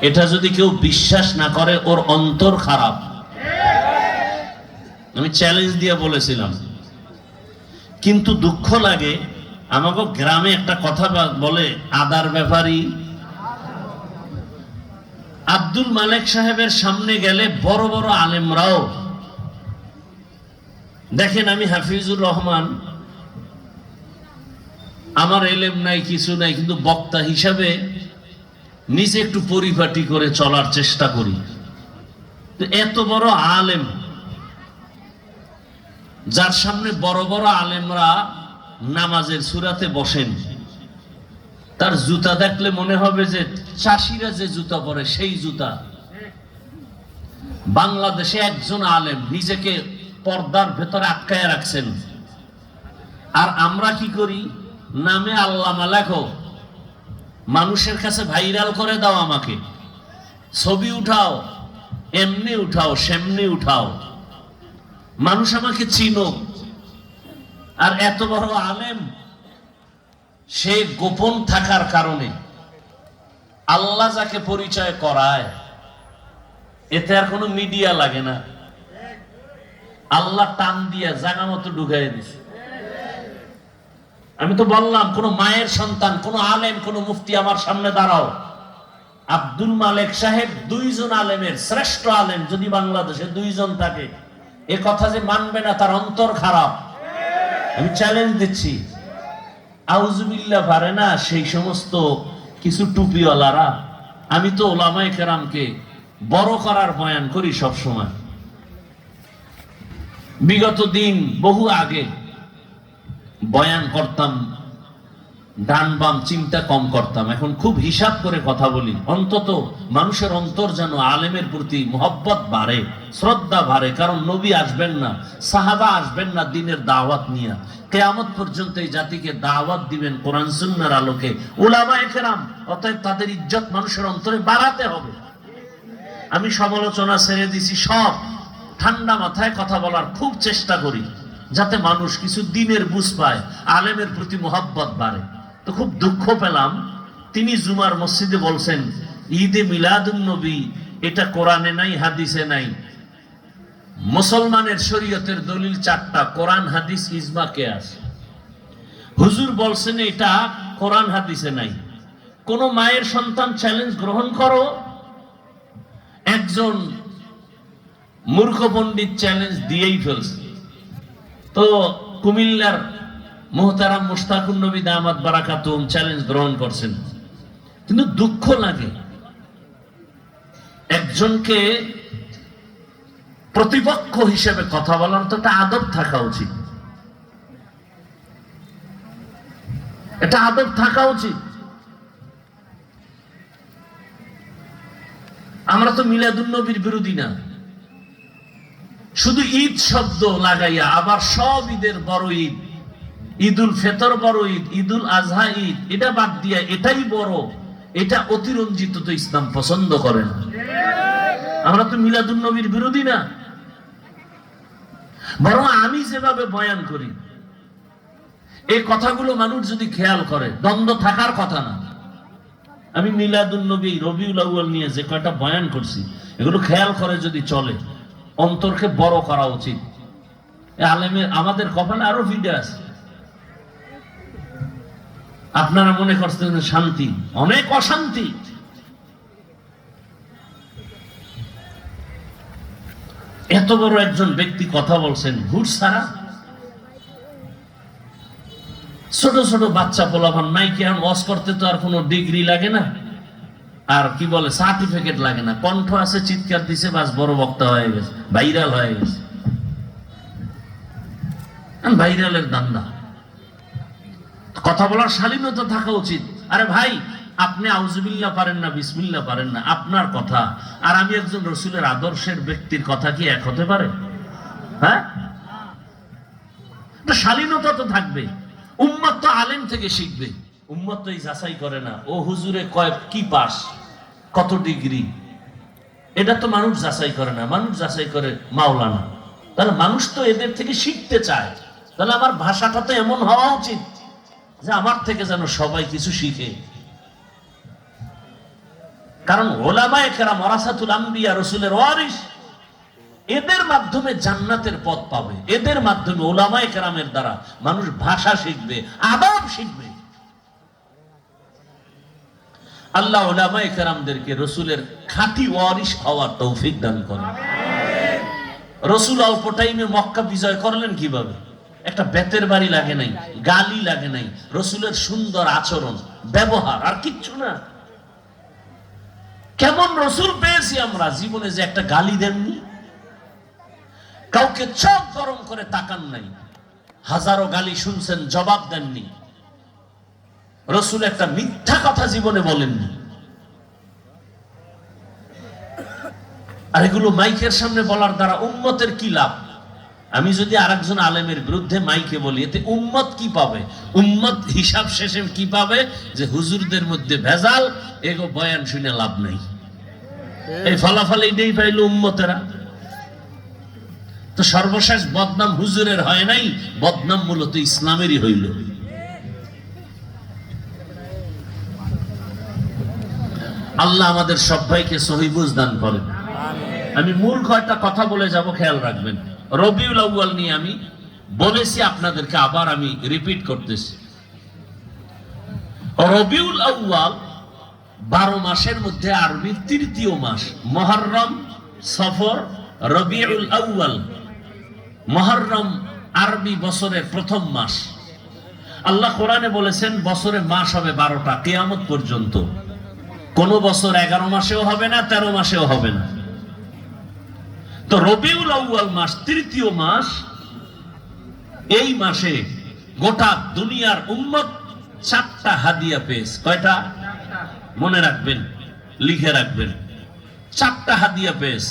এটা যদি কেউ বিশ্বাস না করে, ওর অন্তর খারাপ। আমি চ্যালেঞ্জ দিয়ে বলেছিলাম। কিন্তু দুঃখ লাগে, আমাকে গ্রামে একটা কথা বলে, আদার ব্যাপারই আব্দুল মালেক সাহেবের সামনে গেলে বড় বড় আলেমরাও। দেখেন আমি হাফিজুর রহমান। আমার এলেম নাই, কিছু নাই, কিন্তু বক্তা হিসাবে নিজে একটু পরিপাটি করে চলার চেষ্টা করি। এত বড় আলেম, যার সামনে বড় বড় আলেমরা নামাজের সুরাতে বসেন, তার জুতা দেখলে মনে হবে যে চাষিরা যে জুতা পরে সেই জুতা। বাংলাদেশে একজন আলেম নিজেকে পর্দার ভেতরে আটকায় রাখছেন। আর আমরা কি করি? নামে আল্লাহ লেখো মানুষের কাছে ভাইরাল করে দাও আমাকে। ছবি উঠাও, এমনি উঠাও, সেমনি উঠাও। মানুষ আমাকে চিনো। আর এত বড় আলেম, সে গোপন থাকার কারণে আল্লাহ যাকে পরিচয় করায়, এতে আর কোনো মিডিয়া লাগে না। আল্লাহ টান দিয়া জাগা মতো ঢুকাই দিছে। আমি তো বললাম, কোন মায়ের সন্তান, কোন আলেম, কোন মুফতি আমার সামনে দাঁড়াও। আব্দুল মালেক সাহেব দুইজন আলেমের, শ্রেষ্ঠ আলেম, যদি বাংলাদেশে দুইজন থাকে। এ কথা যে মানবে না, তার অন্তর খারাপ। আমি চ্যালেঞ্জ দিচ্ছি। আউজুবিল্লাহ পারে না সেই সমস্ত কিছু টুপিওয়ালারা? আমি তো ওলামায়ে কেরামকে বড় করার বয়ান করি সব সময় বিগত দিন বহু আগে বয়ান করতাম ডান বাম চিন্তা কম করতাম। এখন খুব হিসাব করে কথা বলি। অন্তত মানুষের অন্তর যেন আলেমের প্রতি মোহব্বত বাড়ে, শ্রদ্ধা বাড়ে। কারণ নবী আসবেন না, সাহাবা আসবেন না দিনের দাওয়াত নিয়ে। কেয়ামত পর্যন্ত এই জাতিকে দাওয়াত দিবেন কোরআন সুন্নার আলোকে। ওলামা একরাম, অতএব তাদের ইজ্জত মানুষের অন্তরে বাড়াতে হবে। আমি সমালোচনা ছেড়ে দিছি, সব। ঠান্ডা মাথায় কথা বলার খুব চেষ্টা করি। যাতে মানুষ কিছু দিনের বুঝ পায়, আলেমের প্রতি মোহাব্বত বাড়ে। তো খুব দুঃখ পেলাম। তিনি জুমার মসজিদে বলছেন, ঈদে মিলাদুন নবী, এটা কোরআনে নাই, হাদিসে নাই। মুসলমানের শরীয়তের দলিল চারটা, কোরআন, হাদিস, ইজমা, কেয়াস। হুজুর বলছেন, এটা কোরআন, হাদিসে নাই। কোন মায়ের সন্তান চ্যালেঞ্জ গ্রহণ করো। একজন মূর্খ পণ্ডিত চ্যালেঞ্জ দিয়েই ফেলছে। তো কুমিল্লার মোহতারাম মুস্তাকুর নবী দামাত বারাকাতুম চ্যালেঞ্জ গ্রহণ করছেন। কিন্তু দুঃখ লাগে। একজনকে প্রতিপক্ষ হিসেবে কথা বলার তো একটা আদব থাকা উচিত। এটা আদব থাকা উচিত। আমরা তো মিলাদুন নবীর বিরোধী না। শুধু ঈদ শব্দ লাগাইয়া, আবার সব ঈদের বড় ঈদ। ঈদুল ফেতর বড় ঈদ, ঈদুল আজহা ঈদ, এটা বাদ দিয়া এটাই বড়। এটা অতিরঞ্জিত তো ইসলাম পছন্দ করে না। আমরা তো মিলাদুন নবীর বিরোধী না। বরং আমি যেভাবে বয়ান করি এই কথাগুলো মানুষ যদি খেয়াল করে, দ্বন্দ্ব থাকার কথা না। আমি মিলাদুন নবী, রবিউল আউয়াল নিয়ে যে কয়টা বয়ান করছি, এগুলো খেয়াল করে যদি চলে। অন্তরকে বড় করা উচিত। আলেমের, আমাদের কপালে আরও ভিড়ে আছে। আপনারা মনে করছেন শান্তি, অনেক অশান্তি। এত বড় একজন ব্যক্তি কথা বলছেন ঘুষ ছাড়া। ছোট ছোট বাচ্চা পোলাভান নাই কি ওয়াশ করতে তো আর কোনো ডিগ্রি লাগে না। আর কি বলে সার্টিফিকেট লাগে না। কণ্ঠ আছে, চিৎকার দিছে, বাস বড় বক্তা হয়ে গেছে ভাইরাল হয়ে গেছে। ভাইরালের দান্দা। কথা বলার শালীনতা থাকা উচিত। আরে ভাই, আপনি আউজুবিল্লাহ পারেন না, বিসমিল্লাহ পারেন না, আপনার কথা। আর আমি একজন রসুলের আদর্শের ব্যক্তির কথা কি এক হতে পারে? হ্যাঁ? শালীনতা তো থাকবে। উম্মত তো আলেম থেকে শিখবে। উম্মত তো এই যাচাই করে না। ও হুজুরে কয়েক কি পাস? কত ডিগ্রি? এটা তো মানুষ যাচাই করে না, মানুষ যাচাই করে মাওলানা। তাহলে মানুষ তো এদের থেকে শিখতে চায়। তাহলে আমার ভাষাটা তো এমন হওয়া উচিত যে আমার থেকে যেন সবাই কিছু শিখে। কারণ ওলামায়ে কেরাম ওরাসাতুল আম্বিয়া, রসুলের ওয়ারিস এদের মাধ্যমে জান্নাতের পথ পাবে। এদের মাধ্যমে ওলামায়ে কেরামের দ্বারা মানুষ ভাষা শিখবে, আদব শিখবে। আল্লাহ ওলামায়ে কেরামদেরকে রসুলের খাঁটি ওয়ারিস হওয়ার তৌফিক দান করেন। রসুল অল্প টাইমে মক্কা বিজয় করলেন কীভাবে? একটা বেতের বাড়ি লাগে নাই গালি লাগে নাই রসুলের সুন্দর আচরণ ব্যবহার আর কিচ্ছু না। কেমন রসুল পেয়েছি আমরা? জীবনে যে একটা গালি দেননি? কাউকে চোখ গরম করে তাকান নাই। হাজারো গালি শুনছেন জবাব দেননি। রসুল একটা মিথ্যা কথা জীবনে বলেননি। আর এগুলো মাইকের সামনে বলার দ্বারা উম্মতের কি লাভ? আমি যদি আরেকজন আলেমের বিরুদ্ধে মাইকে বলি এতে উম্মত কি পাবে? উম্মত হিসাব শেষে কি পাবে? যে হুজুরদের মধ্যে ভেজাল এগো বয়ান শুনে লাভ নেই। এই ফলাফল এইটাই পাইল উম্মতেরা। তো সর্বশেষ বদনাম হুজুরের হয় নাই বদনাম মূলত ইসলামেরই হইল। আল্লাহ আমাদের সবাইকে সহিবুজ দান করেন। আমি মূল কয়টা কথা বলে যাব খেয়াল রাখবেন। রবিউল আউয়াল নিয়ে আমি বলেছি আপনাদেরকে আবার আমি রিপিট করতেছি। রবিউল আউয়াল বারো মাসের মধ্যে আরবির তৃতীয় মাস মহরম সফর রবিউল আউয়াল। মহরম আরবি বছরের প্রথম মাস। আল্লাহ কোরআনে বলেছেন বছরে মাস হবে বারোটা কেয়ামত পর্যন্ত। কোন বছর এগারো মাসেও হবে না, তেরো মাসেও হবে না। তো রবিউল আউয়াল মাস, তৃতীয় মাস, এই মাসে গোটা দুনিয়ার উম্মত চারটা হাদিয়া পেস কয়টা? মনে রাখবেন, লিখে রাখবেন। চারটা হাদিয়া পেস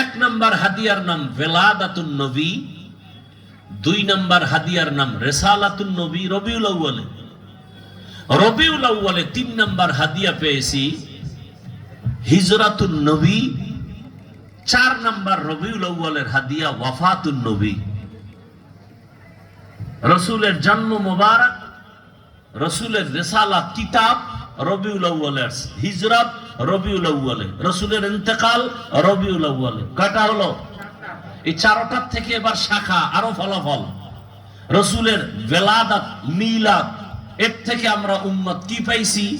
এক নাম্বার হাদিয়ার নাম ভেলাদাতুন নবী, দুই নাম্বার হাদিয়ার নাম রেসালাতুন নবী রবিউল আউয়ালে। রবিউল আউয়ালে তিন নাম্বার হাদিয়া পেয়েছি। হিজরাতুন নবী, চার নাম্বার রবিউল আউয়ালের হাদিয়া ওয়াফাতুন নবী। রসুলের জন্ম মোবারক, রসুলের রেসালাত কিতাব রবিউল আউয়ালের হিজরত রবিউল আউয়ালে। রসুলের ইন্তেকাল রবিউল আউয়ালে। কয়টা হলো? এই চারটার থেকে এবার শাখা, আরও ফলাফল। রসুলের বেলাদাত মিলাদ এর থেকে আমরা উম্মত কি পাইছি?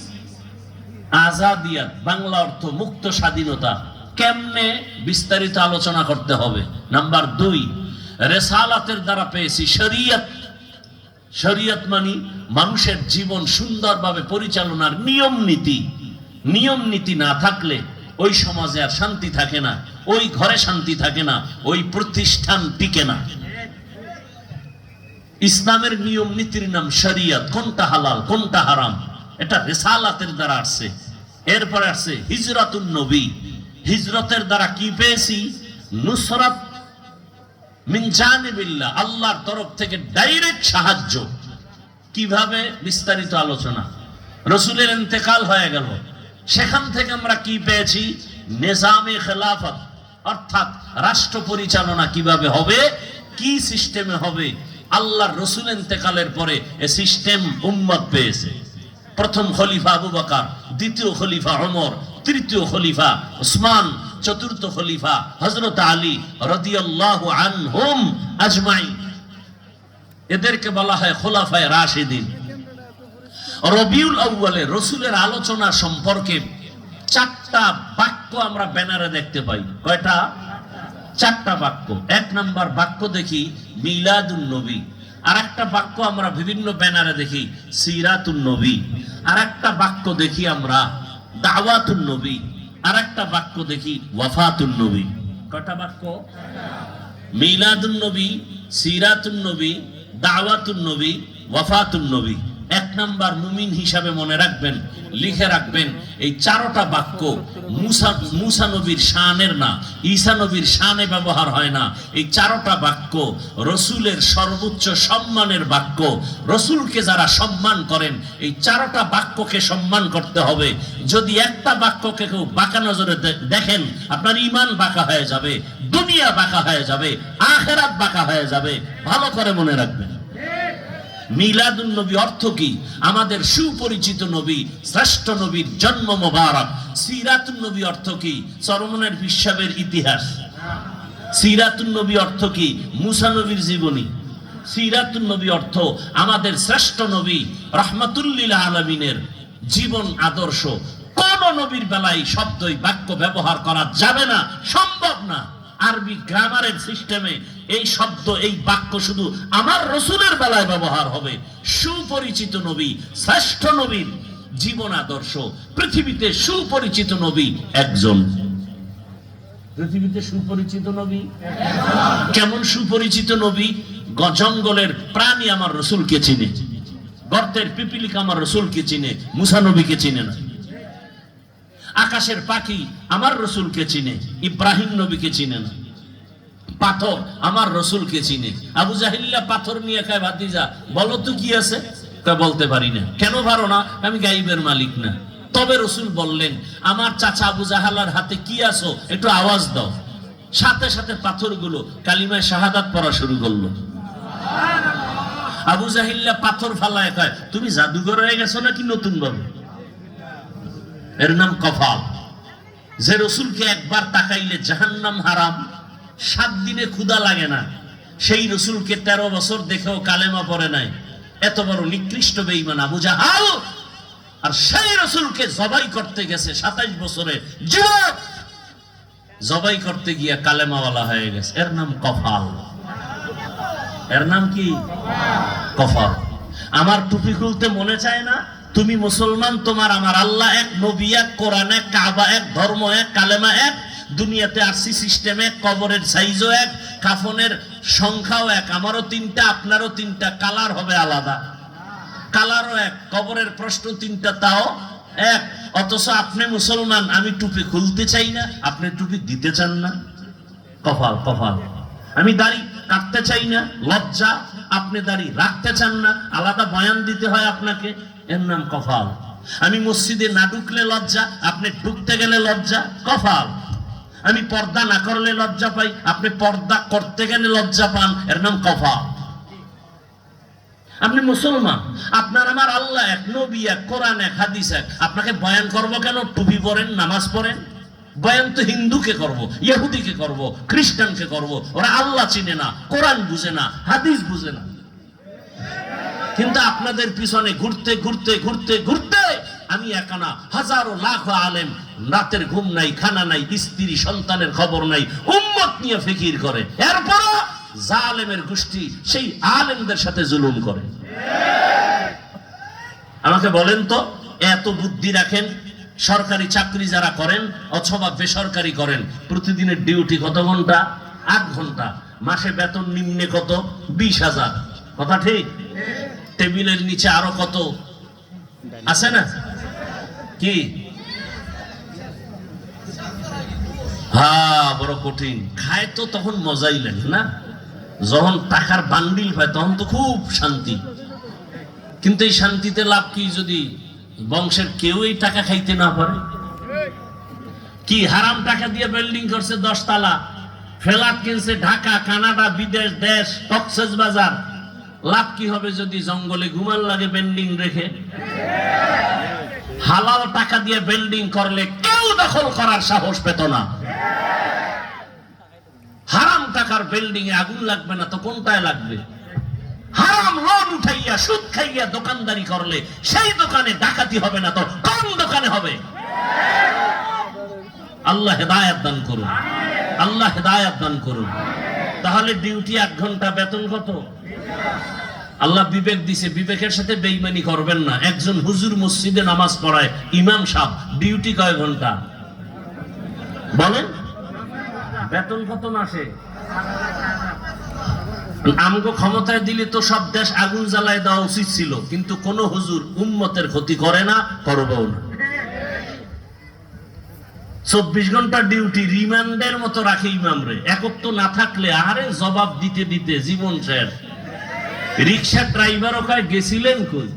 আজাদিয়াত, বাংলা অর্থ মুক্ত স্বাধীনতা। কেমনে বিস্তারিত আলোচনা করতে হবে? নাম্বার দুই, রেসালাতের দ্বারা পেয়েছি শরিয়ত। শরিয়ত মানি মানুষের জীবন সুন্দরভাবে পরিচালনার নিয়ম নীতি। নিয়ম নীতি না থাকলে ওই সমাজে আর শান্তি থাকে না, ওই ঘরে শান্তি থাকে না, ওই প্রতিষ্ঠান টিকে না। ইসলামের নিয়ম নীতির নাম শরিয়ত কোনটা হালাল, কোনটা হারাম? এটা রেসালাতের দ্বারা আসছে। এরপরে আসছে হিজরাতুন নবী। হিজরতের দ্বারা কি পেয়েছি? নুসরাত মিন জানিবিল্লাহ, আল্লাহর তরফ থেকে ডাইরেক্ট সাহায্য। কীভাবে? বিস্তারিত আলোচনা। রসুলের ইন্তেকাল হয়ে গেল। সেখান থেকে আমরা কি পেয়েছি? নিজামে খেলাফত, অর্থাৎ রাষ্ট্র পরিচালনা কীভাবে হবে? কি সিস্টেমে হবে? আল্লাহর রসুল ইন্তেকালের পরে এ সিস্টেম উম্মত পেয়েছে। প্রথম খলিফা আবু বকর, দ্বিতীয় খলিফা ওমর, তৃতীয় খলিফা উসমান চতুর্থ খলিফা হযরত আলী রাদিয়াল্লাহু আনহুম আজমাইন। এদেরকে বলা হয় খোলাফায়ে রাশিদিন। রবিউল আউয়ালে রসুলের আলোচনা সম্পর্কে চারটা বাক্য আমরা ব্যানারে দেখতে পাই। কয়টা? চারটা বাক্য। এক নাম্বার বাক্য দেখি, মিলাদুন নবী। আর একটা বাক্য আমরা বিভিন্ন ব্যানারে দেখি, সিরাতুন নবী। আর একটা বাক্য দেখি আমরা, দাওয়াতুন নবী। আর একটা বাক্য দেখি, ওয়াফাতুন নবী। কয়টা বাক্য? মিলাদুন নবী, সিরাতুন নবী, দাওয়াতুন নবী, ওয়াফাতুন নবী। এক নাম্বার মুমিন হিসাবে মনে রাখবেন, লিখে রাখবেন, এই চারোটা বাক্য মুসা মুসা নবীর শানের না, ঈসা নবীর শানে ব্যবহার হয় না। এই চারোটা বাক্য রসুলের সর্বোচ্চ সম্মানের বাক্য। রসুলকে যারা সম্মান করেন, এই চারোটা বাক্যকে সম্মান করতে হবে। যদি একটা বাক্যকে কেউ বাঁকা নজরে দেখেন, আপনার ইমান বাঁকা হয়ে যাবে, দুনিয়া বাঁকা হয়ে যাবে, আখেরাত বাঁকা হয়ে যাবে। ভালো করে মনে রাখবেন। মিলাদুন নবী অর্থ কি? আমাদের সুপরিচিত নবী, শ্রেষ্ঠ নবীর জন্ম মোবারক। সিরাতুন নবী অর্থ কি? চরমনের বিশ্বাবের ইতিহাস। সিরাতুন নবী অর্থ কি? মুসা নবীর জীবনী। সিরাতুন নবী অর্থ আমাদের শ্রেষ্ঠ নবী, রহমাতুল্লিল আলমিনের জীবন আদর্শ। কোন নবীর বেলায় শব্দই বাক্য ব্যবহার করা যাবে না, সম্ভব না। আরবি গ্রামারের সিস্টেমে এই শব্দ এই বাক্য শুধু আমার রসুলের বেলায় ব্যবহার হবে। সুপরিচিত নবী শ্রেষ্ঠ নবীর জীবন আদর্শ। পৃথিবীতে সুপরিচিত নবী একজন। পৃথিবীতে সুপরিচিত নবী? কেমন সুপরিচিত নবী? জঙ্গলের প্রাণী আমার রসুলকে চিনে। গর্তের পিপিলিকা আমার রসুলকে চিনে। মুসা নবীকে চিনে না। আকাশের পাখি আমার রসুলকে চিনে, ইব্রাহিম নবীকে চিনে না। পাথর আমার রসুলকে চিনে। আবু জাহিল্লা পাথর নিয়ে খায় ভাতিজা, বলো তো কি আছে? তা বলতে পারি না। কেন পারো না? আমি গাইবের মালিক না। তবে রসুল বললেন, আমার চাচা আবু জাহালার হাতে কি আছো? একটু আওয়াজ দাও। সাথে সাথে পাথরগুলো কালিমায় শাহাদাত পড়া শুরু করল। আবু জাহিল্লা পাথর ফালায় কয়, তুমি জাদুঘর হয়ে গেছো নাকি নতুন ভাবে এর নাম কফাল। যে রসুলকে একবার তাকাইলে জাহান্নাম হারাম, সাত দিনে ক্ষুদা লাগে না। সেই রসুলকে তেরো বছর দেখেও কালেমা পড়ে নাই। এত বড় নিকৃষ্ট বেইমান আবু জাহাল। আর সেই রসুলকে জবাই করতে গেছে সাতাইশ বছরে। জবাই করতে গিয়া কালেমাওয়ালা হয়ে গেছে। এর নাম কফাল। এর নাম কি? কফাল। আমার টুপি খুলতে মনে চায় না তুমি মুসলমান, তোমার আমার আল্লাহ এক, নবী এক, কোরআন এক, কাবা এক, ধর্ম এক, কালেমা এক, দুনিয়াতে আরসি সিস্টেম এক, কবরের সাইজও এক, কাফনের সংখ্যাও এক, আমারও তিনটা, আপনারও তিনটা, কালার হবে আলাদা। কালারও এক, কবরের প্রশ্ন তিনটা, তাও এক। অথচ আপনি মুসলমান, আমি টুপি খুলতে চাই না, আপনি টুপি দিতে চান না। কপাল কপাল। আমি দাড়ি কাটতে চাই না, লজ্জা। আপনি দাড়ি রাখতে চান না, আলাদা বয়ান দিতে হয় আপনাকে। এর নাম কপাল আমি মসজিদে না ঢুকলে লজ্জা, আপনি ঢুকতে গেলে লজ্জা কপাল আমি পর্দা না করলে লজ্জা পাই, আপনি পর্দা করতে গেলে লজ্জা পান, এর নাম কপাল আপনি মুসলমান, আপনার আমার আল্লাহ এক, নবী এক, কোরআন এক, হাদিস এক। আপনাকে বয়ান করব কেন? টুপি পরেন, নামাজ পড়েন? বয়ান তো হিন্দুকে করব, ইহুদিকে করব, খ্রিস্টানকে করব। ওরা আল্লাহ চিনে না, কোরআন বুঝে না, হাদিস বুঝে না। কিন্তু আপনাদের পিছনে ঘুরতে ঘুরতে ঘুরতে ঘুরতে আমি একানা হাজারো লাখ আলেম, রাতের ঘুম নাই, খানা নাই, স্ত্রী, সন্তানের খবর নাই, উম্মত নিয়ে ফিকির করে। এরপরও জালেমের গোষ্ঠী সেই আলেমদের সাথে জুলুম করে। আমাকে বলেন তো, এত বুদ্ধি রাখেন, সরকারি চাকরি যারা করেন অথবা বেসরকারি করেন, প্রতিদিনের ডিউটি কত ঘণ্টা? আট ঘণ্টা। মাসে বেতন নিম্নে কত? বিশ হাজার। কথা ঠিক? টেবিলের নিচে আরও কত? আছে না? কি? হ্যাঁ বড় কঠিন। খায় তো তখন মজাই লাগে না? যখন টাকার বান্ডিল পায় তখন তো খুব শান্তি। কিন্তু এই শান্তিতে লাভ কি যদি বংশের কেউ এই টাকা খাইতে না পারে? কি হারাম টাকা দিয়ে বিল্ডিং করছে দশ তালা ফ্ল্যাট কিনছে ঢাকা, কানাডা, বিদেশ, দেশ কক্সেস বাজার লাভ কি হবে যদি জঙ্গলে ঘুমার লাগে বিল্ডিং রেখে? হালাল টাকা দিয়ে বিল্ডিং করলে কেউ দখল করার সাহস পেত না। হারাম টাকার বিল্ডিং এ আগুন লাগবে না তো কোনটায় লাগবে? হারাম লোন উঠাইয়া, সুদ খাইয়া দোকানদারি করলে সেই দোকানে ডাকাতি হবে না তো কোন দোকানে হবে? আল্লাহ হেদায়াত দান করুন। আল্লাহ হেদায়াত দান করুন। তাহলে ডিউটি এক ঘণ্টা, বেতন কত? আল্লাহ বিবেক দিছে, বিবেকের সাথে বেইমানি করবেন না। একজন হুজুর মসজিদে নামাজ পড়ায়, ইমাম সাহেব, ডিউটি কয় ঘণ্টা? বলেন। বেতন কত মাসে? আমগো ক্ষমতায় দিলে তো সব দেশ আগুন জ্বালায় দেওয়া উচিত ছিল, কিন্তু কোন হুজুর উম্মতের ক্ষতি করে না, করবেও না। চব্বিশ ঘণ্টা ডিউটি রিমান্ডের মতো রাখে ইমামরে একত্র না থাকলে আরে জবাব দিতে দিতে জীবন শেষ। রিক্সা ড্রাইভারও কয়, গেছিলেন কই?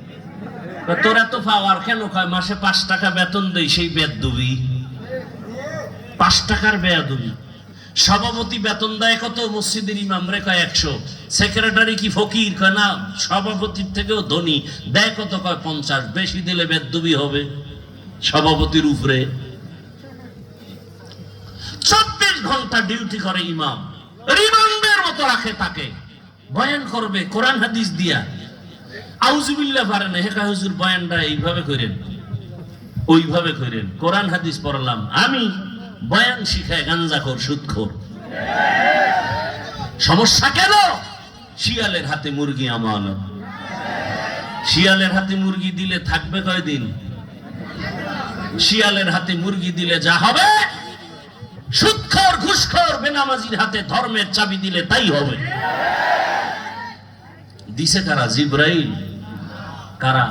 তোর এত পাওয়ার কেন কয়? মাসে পাঁচ টাকা বেতন দেই সেই বেদ দুবি পাঁচ টাকার বেয়া দুবি সভাপতি বেতন দেয় কত? মসজিদের ইমাম রে কয়, একশো। সেক্রেটারি কি ফকির? কয়, না, সভাপতির থেকেও ধনী। দেয় কত? কয়, পঞ্চাশ। বেশি দিলে বেদবি হবে। সভাপতির উপরে ঘণ্টা ডিউটি করে ইমাম। রিমান্ডের মতো রাখে তাকে। বয়ান করবে, কোরআন হাদিস দিয়া। আউজুবিল্লাহ পারে না হেকা হুজুর, বয়ানটা এইভাবে করেন। ওইভাবে করেন। কোরআন হাদিস পড়লাম। আমি বয়ান শিখায় সমস্যা কেন? শিয়ালের হাতে মুরগি আমানত। শিয়ালের হাতে মুরগি দিলে থাকবে কয়দিন? শিয়ালের হাতে মুরগি দিলে যা হবে সুৎখর ঘুষখর বেনামাজির হাতে ধর্মের চাবি দিলে তাই হবে। দিছে কারা? জিব্রাইল। কারা?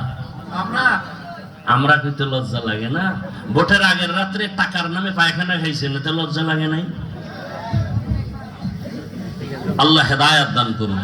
আমরা। কিন্তু লজ্জা লাগে না। ভোটের আগের রাত্রে টাকার নামে পায়খানা খাইছে না তো লজ্জা লাগে নাই? আল্লাহ হেদায়াত দান করুন।